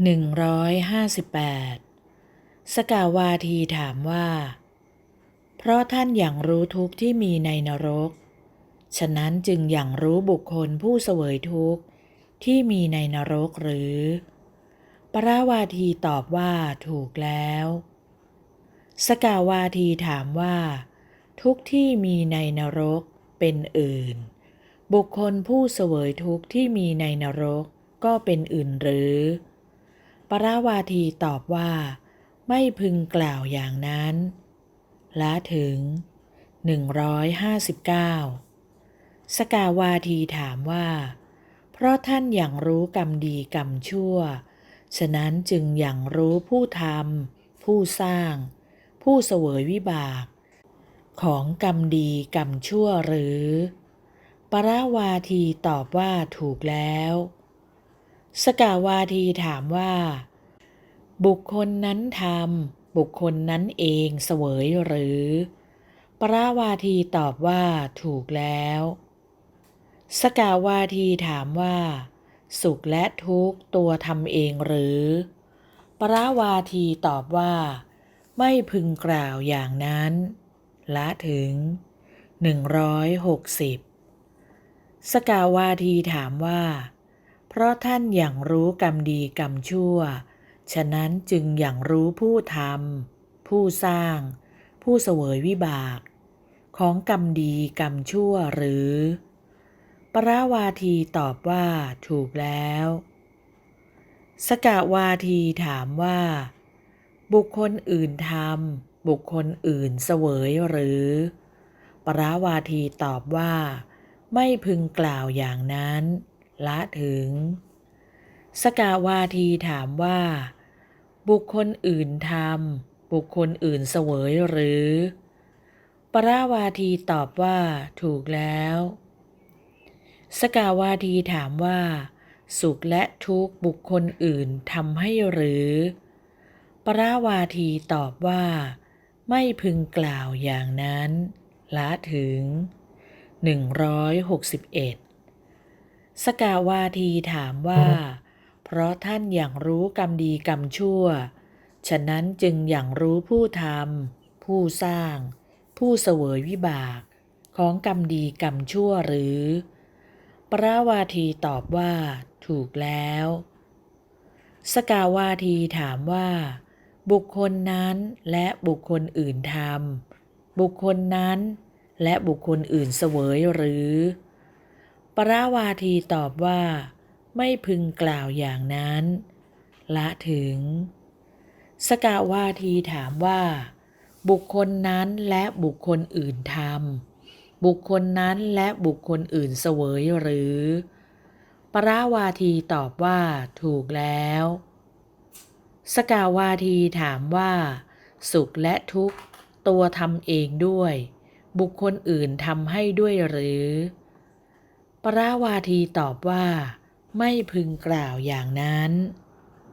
158 สกาวาทีถามว่า เพราะท่านอย่างรู้ทุกข์ที่มีในนรก ฉะนั้นจึงอย่างรู้บุคคลผู้เสวยทุกข์ที่มีในนรกหรือ ปราวาทีตอบว่าถูกแล้ว สกาวาทีถามว่า ทุกข์ที่มีในนรกเป็นอื่น บุคคลผู้เสวยทุกข์ที่มีในนรกก็เป็นอื่นหรือ ปราวาทีตอบว่า ไม่พึงกล่าวอย่างนั้น ละถึง 159 สกาวาทีถามว่า เพราะท่านอย่างรู้กรรมดีกรรมชั่ว ฉะนั้นจึงอย่างรู้ผู้ทำผู้สร้าง ผู้เสวยวิบาก ของกรรมดีกรรมชั่วหรือ ปราวาทีตอบว่าถูกแล้ว สกาวาทีถามว่า บุคคลนั้นทำบุคคลนั้นเองเสวยหรือ ปราวาทีตอบว่าถูกแล้ว สกาวาทีถามว่า สุขและทุกข์ตัวทำเองหรือ ปราวาทีตอบว่า ไม่พึงกล่าวอย่างนั้น ละถึง 160 สกาวาทีถามว่า เพราะท่านอย่างรู้กรรมดีกรรมชั่ว ฉะนั้นจึงอย่างรู้ผู้ทำผู้สร้าง ผู้เสวยวิบาก ของกรรมดีกรรมชั่วหรือ ปราวาทีตอบว่าถูกแล้ว สกาวาทีถามว่า บุคคลอื่นทำบุคคลอื่นเสวยหรือ ปราวาทีตอบว่า ไม่พึงกล่าวอย่างนั้น ละถึง สกาวาทีถามว่า บุคคลอื่นทำบุคคลอื่นเสวยหรือ ปราวาทีตอบว่า ถูกแล้ว สกาวาทีถามว่า สุขและทุกข์บุคคลอื่นทำให้หรือ ปราวาทีตอบว่า ไม่พึงกล่าวอย่างนั้น ละถึง 161 สกาวาทีถามว่า เพราะท่านอย่างรู้กรรมดีกรรมชั่ว ฉะนั้นจึงอย่างรู้ผู้ทำผู้สร้าง ผู้เสวยวิบาก ของกรรมดีกรรมชั่วหรือปราวาทีตอบว่า ถูกแล้ว สกาวาทีถามว่า บุคคลนั้นและบุคคลอื่นทำบุคคลนั้นและบุคคลอื่นเสวยหรือป ราวาทีตอบว่า ไม่พึงกล่าวอย่างนั้น ละถึง สกาวาทีถามว่า บุคคลนั้นและบุคคลอื่นทำบุคคลนั้นและบุคคลอื่นเสวยหรือ ปราวาทีตอบว่าถูกแล้ว สกาวาทีถามว่า สุขและทุกข์ตัวทำเองด้วย บุคคลอื่นทำให้ด้วยหรือ ปราวาทีตอบว่า ไม่พึงกล่าวอย่างนั้น